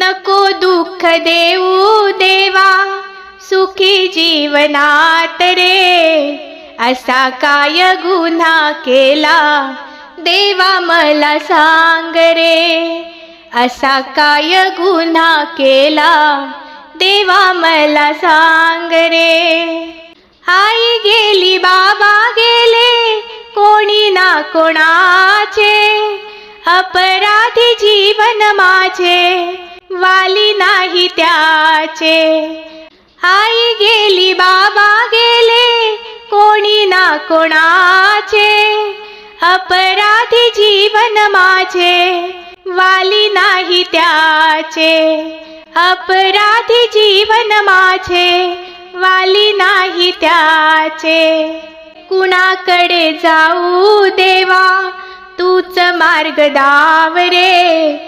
नको दुःख देऊ देवा सुखी जीवनात रे. असा काय गुन्हा केला देवा मला सांग रे. असा काय गुन्हा केला देवा मला सांग रे. आई गेली बाबा गेले कोणी ना कोणाचे. अपराधी जीवन माझे. वाली नाही त्याचे. आई गेली बाबा गेले कोणी ना कोणाचे. अपराधी जीवन माझे वाली नाही त्याचे. अपराधी जीवन माझे वाली नाही त्याचे. कुणाकडे जाऊ देवा तूच मार्ग दाव रे.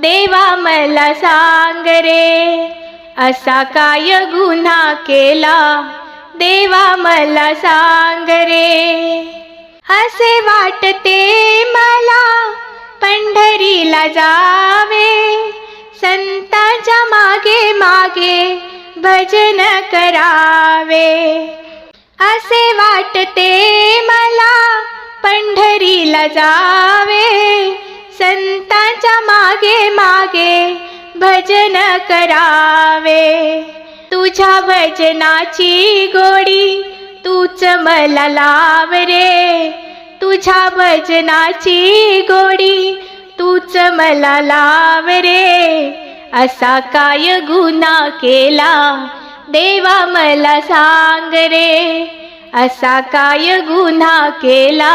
देवा मला सांग रे असा काय गुन्हा केला? देवा मला सांग रे. असे वाटते मला पंढरीला जावे संतांच्या मागे मागे भजन करावे. असे वाटते मला पंढरीला जावे संतांच्या मागे मागे भजन करावे. तुझ्या भजनाची गोडी तूच मला लाव रे. तुझ्या भजनाची गोडी तूच मला लाव रे. असा काय गुन्हा केला देवा मला सांग रे. असा काय गुन्हा केला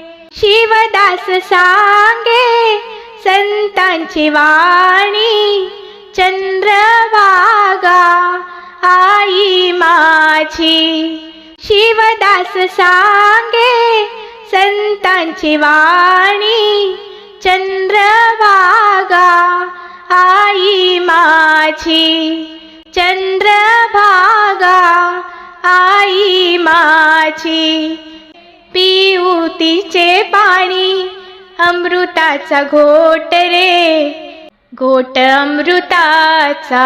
शिवदास सांगे संतांची वाणी चंद्रभागा आई माझी. शिवदास सांगे संतांची वाणी चंद्रभागा आई माझी. चंद्रभागा आई माझी. पिऊ तिचे पाणी अमृताचा घोट रे. घोट अमृताचा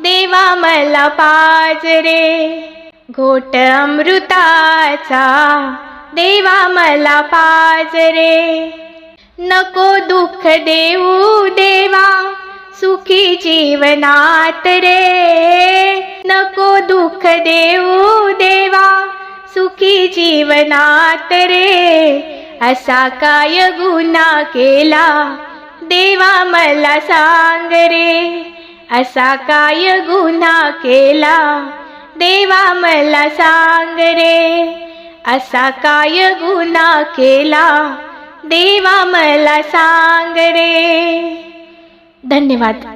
देवा मला पाज रे. घोट अमृताचा देवा मला पाज रे. नको दुःख देऊ देवा सुखी जीवनात रे. नको दुःख देऊ सुखी जीवनात रे. असा काय गुन्हा केला? देवा मला सांग रे. असा काय गुन्हा केला? देवा मला सांग रे. असा काय गुन्हा केला? देवा मला सांग रे. धन्यवाद.